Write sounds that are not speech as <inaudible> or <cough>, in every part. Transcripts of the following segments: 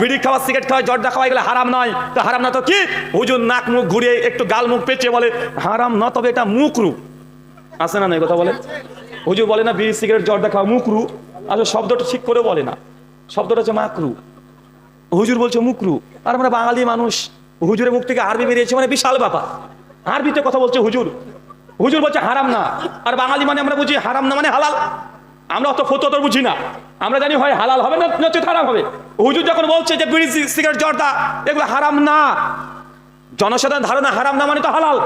বিড়ি খাওয়া, সিগারেট খাওয়া, জর্দা খাওয়া, এগুলো হারাম নয়। তো হারাম না তো কি? হুজুর নাক মুখ ঘুরিয়ে একটু গাল মুখ পেঁচে বলে, হারাম না, তবে এটা মুখরু। আছে না না কথা বলে? হুজুর বলে না, বিড়ি, সিগারেট, জর্দা খাওয়া মুখরু। আসলে শব্দটা ঠিক করে বলে না। শব্দটা হচ্ছে মাকরু। হুজুর বলছে মুকরু আর আমরা বাঙালি মানুষ, হুজুরের মুখ থেকে আরবি বেরিয়েছে মানে বিশাল ব্যাপার। আরবিতে কথা বলছে হুজুর। হুজুর বলছে হারাম না। আর বাঙালি মানে আমরা বুঝি হারাম না মানে হালাল। আমরা অত ফতো বুঝি না। আমরা জানি হয় হালাল হবে না নচেত হারাম হবে। হুজুর যখন বলছে যে বিড়ি সিগারেট জর্দা, এগুলো হারাম না। জনসাধারণ ধারণা হারাম না মানে তো হালাল।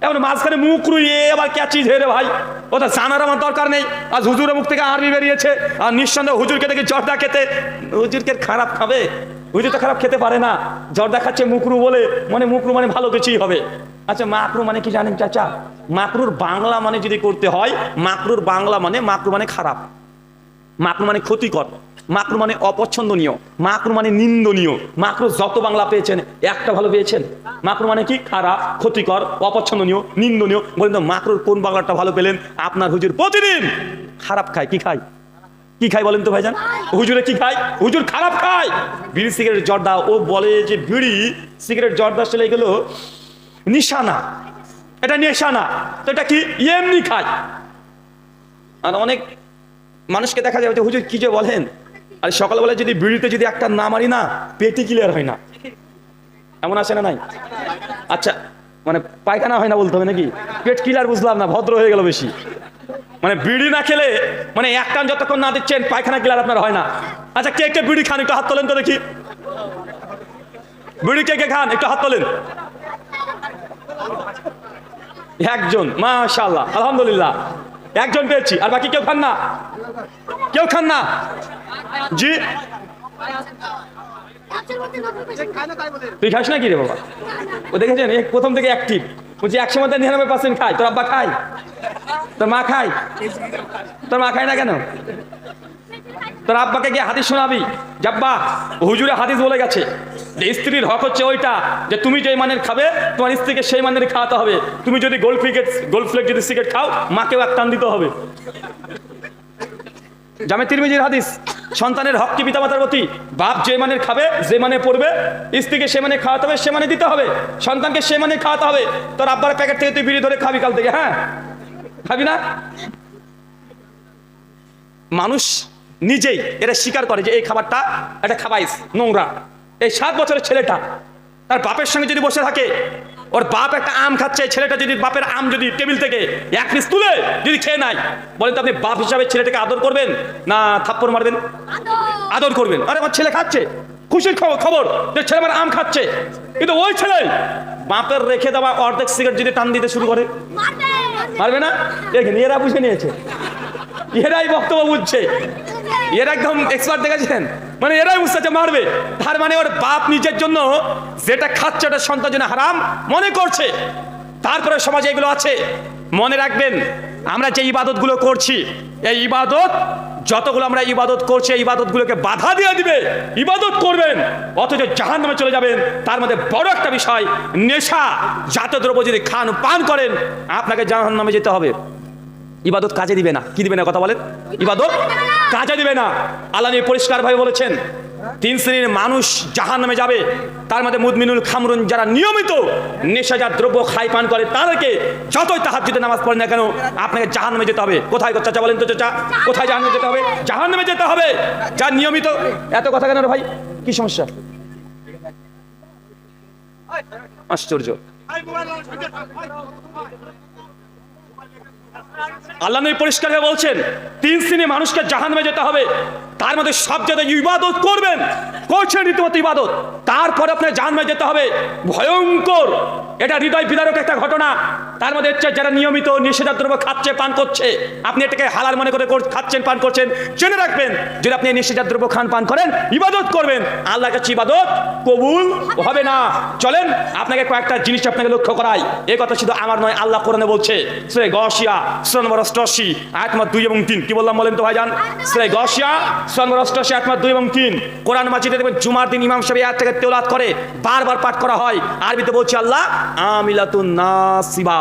এবার মাঝখানে মুখ রুইয়ে আবার ক্যাচি ঝেড়ে ভাই। ওটা জানার আমার দরকার নেই। আজ হুজুরের মুখ থেকে আরবি বেরিয়েছে। আর নিঃসন্দেহ হুজুরকে দেখে জর্দা খেতে হুজুরকে খারাপ খাবে? হুজুর তো খারাপ খেতে পারে না। জর্দা খাচ্ছে মুকরু বলে। মানে মুকরু মানে ভালো কিছুই হবে। আচ্ছা মাকরু মানে কি জানেন চাচা? মাকরুর বাংলা মানে যদি করতে হয় মাকরুর বাংলা মানে মাকরু মানে খারাপ। মাকরু মানে ক্ষতিকর, মাকরু মানে অপছন্দনীয়, মাকরু মানে নিন্দনীয়, মাকরু যত বাংলা পেয়েছেন, একটা ভালো পেয়েছেন। মাকরু মানে কি? খারাপ, ক্ষতিকর, অপছন্দনীয়, নিন্দনীয়। বলেন তো, মাকরুর কোন বাংলাটা ভালো পেলেন? আপনার হুজুর প্রতিদিন খারাপ খায়, কি খায়? কি খায় বলেন তো ভাইজান? হুজুরে কি খায়? হুজুর খারাপ খায়। বিড়ি, সিগারেট, জর্দা, ও বলে যে বিড়ি, সিগারেট, জর্দা চলে গেলো নিশানা। এটা নেশানা। তো এটা কি? এমনি খায়। আর অনেক মানুষকে দেখা যাবে হুজুর, কি যে বলেন? আর সকালবেলা যদি বিড়িতে যদি একটা না মারি না পেটি ক্লিয়ার হয় না। এমন আছে না নাই? আচ্ছা মানে পায়খানা হয় না বলতে হবে নাকি? পেট ক্লিয়ার বুঝলাম না, ভদ্র হয়ে গেল বেশি। মানে বিড়ি না খেলে মানে এক টান যতক্ষণ না দিচ্ছেন, পায়খানা ক্লিয়ার আপনার হয় না। আচ্ছা কে কে বিড়ি খান? একটু হাত তোলেন তো দেখি। বিড়ি কে কে খান? একটু হাত তোলেন। একজন মাশাল্লাহ আলহামদুলিল্লাহ। একজন পেয়েছি, আর বাকি কেউ খান না? কেউ খান না। জি। তুই খাস না কি রে বাবা? ও দেখেছেন প্রথম থেকে অ্যাক্টিভ বলছি, একশো মধ্যে নিরানব্বই পার্সেন্ট খায়। তোর আব্বা খায়? তোর মা খায়? তোর মা খায় না কেন? তোর আব্বাকে গিয়ে হাদিস শোনাবি। যাব্বা হুজুরে হাদিস বলে গেছে যে স্ত্রীর হক হচ্ছে ওইটা যে তুমি যেই মানের খাবে, তোমার স্ত্রীকে সেই মানের খাওয়াতে হবে। তুমি যদি গোল্ড ক্রিকেট গোল্ড ফ্লেক যদি সিগারেট খাও, মাকেও এক টান দিতে হবে। জামে তিরমিজির হাদিস, সন্তানের হক কি পিতামাতার প্রতি? বাপ যে মানের খাবে, যে মানে পড়বে, স্ত্রীকে সে মানে খাওয়াতে হবে, সে মানে দিতে হবে, সন্তানকে সে মানে খাওয়াতে হবে। তোর আব্বার প্যাকেট থেকে তুই বিড়ি ধরে খাবি কাল থেকে হ্যাঁ? খাবি না? মানুষ নিজেই এটা স্বীকার করে যে এই খাবারটা একটা খাবাইস, নোংরা। এই সাত বছরের ছেলেটা, তার বাপের সঙ্গে যদি বসে থাকে ওর বাপ একটা আম খাচ্ছে ছেলেটা যদি বাপের আম যদি টেবিল থেকে এক পিস তুলে যদি খেয়ে নাই বলেন তো আপনি বাপ হিসাবে ছেলেটাকে আদর করবেন না থাপ্পড় মারবেন? আদর। করবেন। আরে আমার ছেলে খাচ্ছে। খুশির খবর খবর যে ছেলে আমার আম খাচ্ছে। কিন্তু ওই ছেলে বাপের রেখে দেওয়া অর্ধেক সিগারেট যদি টান দিতে শুরু করে মারবে না? এখানে এরা বুঝে নিয়েছে। এরাই বক্তব্য বুঝছে। এরা একদম এক্সপার্ট দেখেছেন? মানে এরাই বুঝতে মারবে। তার মানে ওর বাপ নিজের জন্য যেটা খাচ্ছে ওটা সন্তান জন্য হারাম মনে করছে। তারপরে সমাজে এগুলো আছে। মনে রাখবেন, আমরা যে ইবাদতগুলো করছি, এই ইবাদত, যতগুলো আমরা ইবাদত করছি, এই ইবাদতগুলোকে বাধা দিয়ে দিবে। ইবাদত করবেন, অথচ জাহান নামে চলে যাবেন। তার মধ্যে বড় একটা বিষয়, নেশা। জাতীয় দ্রব্য যদি খান পান করেন, আপনাকে জাহান নামে যেতে হবে। ইবাদত কাজে দিবে না। কি দিবে না কথা বলেন? ইবাদত কাজে দিবে না। আল্লাহ পরিষ্কারভাবে বলেছেন, তিন শ্রেণির মানুষ জাহান নামে যাবে, তার মধ্যে মুদমিনুল খামরুন যারা নিয়মিত নেশাজাত দ্রব্য খাই পান করে, তাদেরকে যতই তাহার যদি নামাজ পড়ে না কেন, আপনাকে জাহান নামে যেতে হবে। কোথায় চাচা বলেন তো চাচা? কোথায় জাহান যেতে হবে? জাহান নামে যেতে হবে। যা নিয়মিত। এত কথা কেন ভাই? কি সমস্যা? আশ্চর্য। আল্লাহ নবী হয়ে বলছেন তিন শ্রেণি মানুষকে জাহান্নামে যেতে হবে। তার মধ্যে সব জায়গায় ইবাদত করবেন। করছেন রীতিমতো ইবাদত। তারপরে আপনার জাহান্নামে যেতে হবে। ভয়ঙ্কর। এটা হৃদয় বিদারক একটা ঘটনা। তার মধ্যে হচ্ছে যারা নিয়মিত নিষেধার দ্রব্য খাচ্ছে, পান করছে, আপনি এটাকে হালাল মনে করে খাচ্ছেন, পান করছেন, জেনে রাখবেন, যদি আপনি নিষেধার দ্রব্য খান, পান করেন, ইবাদত করবেন। আল্লাহ কাছে ইবাদত কবুল হবে না। চলেন, আপনাকে কয়েকটা জিনিস আপনাকে লক্ষ্য করাই। এই কথা শুধু আমার নয়, আল্লাহ কোরআনে বলছে সে গসিয়া সন নম্বর অষ্টআশি, আয়াত নম্বর দুই এবং তিন। কি বললাম বলেন তো ভাইজান? সে গসিয়া সন নম্বর অষ্টআশি দুই এবং তিন। কোরআন মাজিদে দেখবেন জুমার দিন ইমাম সাহেব এক আয়াতটাকে তেলাত করে, বারবার পাঠ করা হয়। আরবিতে বলছে আল্লাহ, আমিলাতুন নাসিবা।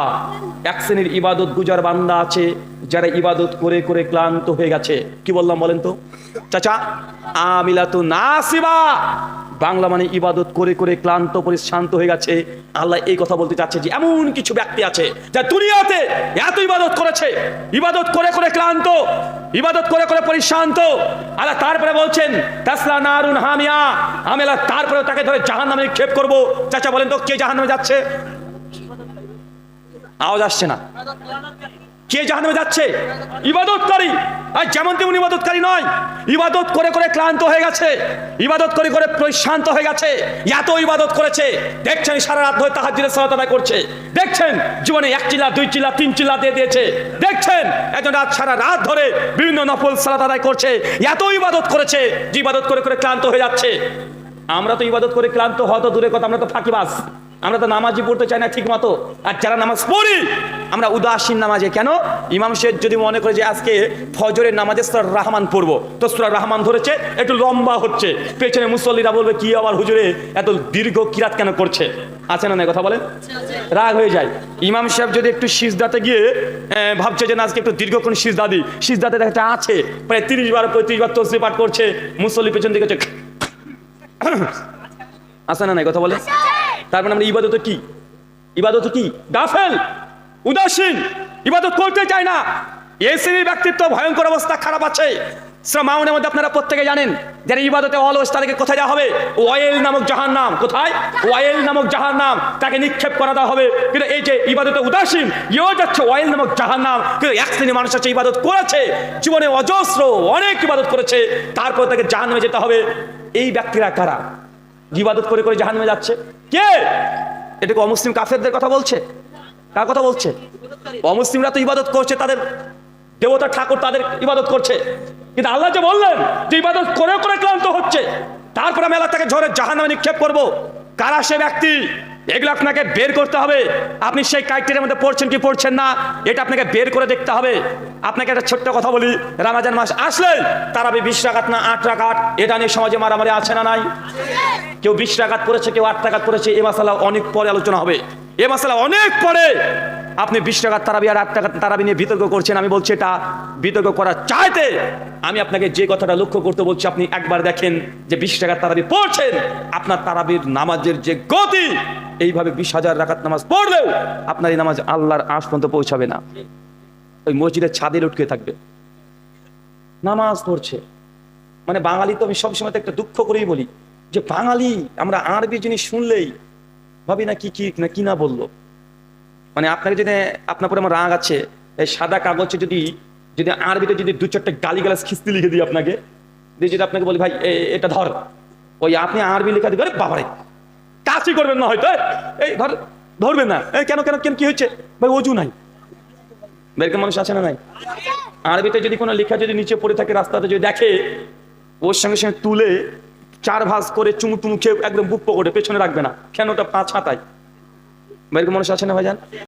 এক শ্রেণির ইবাদত গুজার বান্দা আছে, যারা ইবাদত করে করে ক্লান্ত হয়ে গেছে। কি বললাম বলেন তো? চাচা আমিলাতু নাসিবা। বাংলা মানে ইবাদত করে করে ক্লান্ত, পরিশ্রান্ত হয়ে গেছে। আল্লাহ এই কথা বলতে চাচ্ছে যে, এমন কিছু ব্যক্তি আছে যা দুনিয়াতে এত ইবাদত করেছে। ইবাদত করে করে ক্লান্ত, ইবাদত করে করে পরিশ্রান্ত। আল্লাহ তারপরে বলছেন, তাসলা নারুন হামিয়া। আমি আল্লাহ তারপরে তাকে ধরে জাহান নামে নিক্ষেপ করব। চাচা বলেন তো, কে জাহান নামে যাচ্ছে? আওয়াজ আসছে না। কে জাহান্নামে যাচ্ছে? ইবাদতকারী। আর যেমন তেমন ইবাদতকারী নয়। ইবাদত করে করে ক্লান্ত হয়ে গেছে। ইবাদত করে করে প্রশান্ত হয়ে গেছে। এত ইবাদত করেছে। দেখছেন সারা রাত ধরে তাহাজ্জুদের সালাত আদায় করছে। দেখছেন জীবনে এক চিল্লা, দুই চিল্লা, তিন চিল্লা দিয়ে দিয়েছে। দেখছেন একজন রাত সারা রাত ধরে বিভিন্ন নফল সালাত আদায় করছে। এত ইবাদত করেছে যে ইবাদত করে করে ক্লান্ত হয়ে যাচ্ছে। আমরা তো ইবাদত করে ক্লান্ত হয়তো দূরে কথা, আমরা তো ফাঁকিবাজ। আমরা তো নামাজই পড়তে চাই না ঠিক মতো আর যারা নামাজ পড়ি, আমরা উদাসীন নামাজে। কেন? ইমাম শেখ যদি মনে করে যে আজকে ফজরের নামাজে সুরার রহমান পড়ব, তো সুরার রহমান ধরেছে, একটু লম্বা হচ্ছে। পেছনে মুসল্লিরা বলবে, কি আবার হুজুরে, এত দীর্ঘ কিরাত কেন করছে? আছে না কথা বলেন? রাগ হয়ে যায়। ইমাম সাহেব যদি একটু সিজদাতে গিয়ে ভাবছে যে আজকে একটু দীর্ঘক্ষণ সিজদা দিই। সিজদাতে একটা আছে, প্রায় তিরিশ বার, পঁয়ত্রিশ বার তসরি পাঠ করছে। মুসল্লি পেছন দিকে <coughs> আছে না কথা বলে তার মানে আমরা ইবাদত কি? ইবাদত কি? গাফেল, উদাসীন, ইবাদত করতে চায় না। শ্রেণির ব্যক্তিত্ব, ভয়ঙ্কর অবস্থা, খারাপ আছে। মাউনের মধ্যে আপনারা প্রত্যেকে জানেন, যারা ইবাদতে অলস, তাদেরকে কোথায় দেওয়া হবে? ওয়েল নামক জাহান নাম কোথায়? ওয়েল নামক জাহান নাম তাকে নিক্ষেপ করা দেওয়া হবে। কিন্তু এই যে ইবাদতে উদাসীন ইয়েও যাচ্ছে ওয়েল নামক জাহান নাম কিন্তু এক শ্রেণির মানুষ আছে, ইবাদত করেছে, জীবনে অজস্র অনেক ইবাদত করেছে। তারপর তাকে জাহান নামে যেতে হবে। এই ব্যক্তিরা কারা? ইবাদত করে করে জাহান্নামে যাচ্ছে। কে? এটা কি অমুসলিম কাফেরদের কথা বলছে? কার কথা বলছে? অমুসলিমরা তো ইবাদত করছে, তাদের দেবতা, ঠাকুর তাদের ইবাদত করছে। কিন্তু আল্লাহ যে বললেন যে ইবাদত করে করে ক্লান্ত হচ্ছে, তারপরে আমি আল্লাহ তাকে ঝড়ে জাহান্নামে নিক্ষেপ করব। কারা সে ব্যক্তি? এগুলো আপনাকে বের করতে হবে। আপনি সেই ক্রাইটেরিয়ার মধ্যে পড়ছেন কি পড়ছেন না, এটা আপনাকে বের করে দেখতে হবে। আপনাকে একটা ছোট্ট কথা বলি, রামাজান মাস আসলে তারা বিশ টাকাত না আট টাকাত এটা নিয়ে সমাজে মারামারি আছে না নাই? কেউ বিশ টাকাত করেছে, কেউ আট টাকাত করেছে, এ মাসালা অনেক পরে আলোচনা হবে। এ মাসালা অনেক পরে। আপনি বিশ টাকার তারাবি আর আট টাকার তারাবি নিয়ে বিতর্ক করছেন, আমি বলছি এটা বিতর্ক করা চাইতে আমি আপনাকে যে কথাটা লক্ষ্য করতে বলছি, আপনি একবার দেখেন যে বিশ টাকার তারাবি পড়ছেন, আপনার তারাবির নামাজের যে গতি, এইভাবে বিশ হাজার রাকাত নামাজ পড়লেও আপনার এই নামাজ আল্লাহর আশ পর্যন্ত পৌঁছাবে না। ওই মসজিদের ছাদে লটকে থাকবে। নামাজ পড়ছে। মানে বাঙালি তো আমি সবসময় একটা দুঃখ করেই বলি, যে বাঙালি, আমরা আরবি জিনিস শুনলেই ভাবি না কি কি না কি না বলল। মানে আপনাকে যদি, আপনার পরে আমার রাগ আছে, এই সাদা কাগজে যদি যদি আরবিতে যদি দু চারটে গালি গালাজ খিস্তি লিখে দিই আপনাকে, দিয়ে যদি আপনাকে বলি, ভাই এটা ধর, ওই আপনি আরবি লেখা দিবেন বাবারে, কাজই করবেন না হয়তো এই ধর, ধরবেন না এই কেন কেন কেন, কি হয়েছে? ভাই, অজু নাই বেরকে মানুষ আছে না নাই? আরবিতে যদি কোনো লেখা যদি নিচে পড়ে থাকে, রাস্তাতে যদি দেখে, ওর সঙ্গে সঙ্গে তুলে চার ভাঁজ করে চুমু টুমু খেয়ে একদম বুক পকেটে, পেছনে রাখবে না, কেন ওটা পাঁচ হাতায়? বেরকে মানুষ আছে না ভাইজান?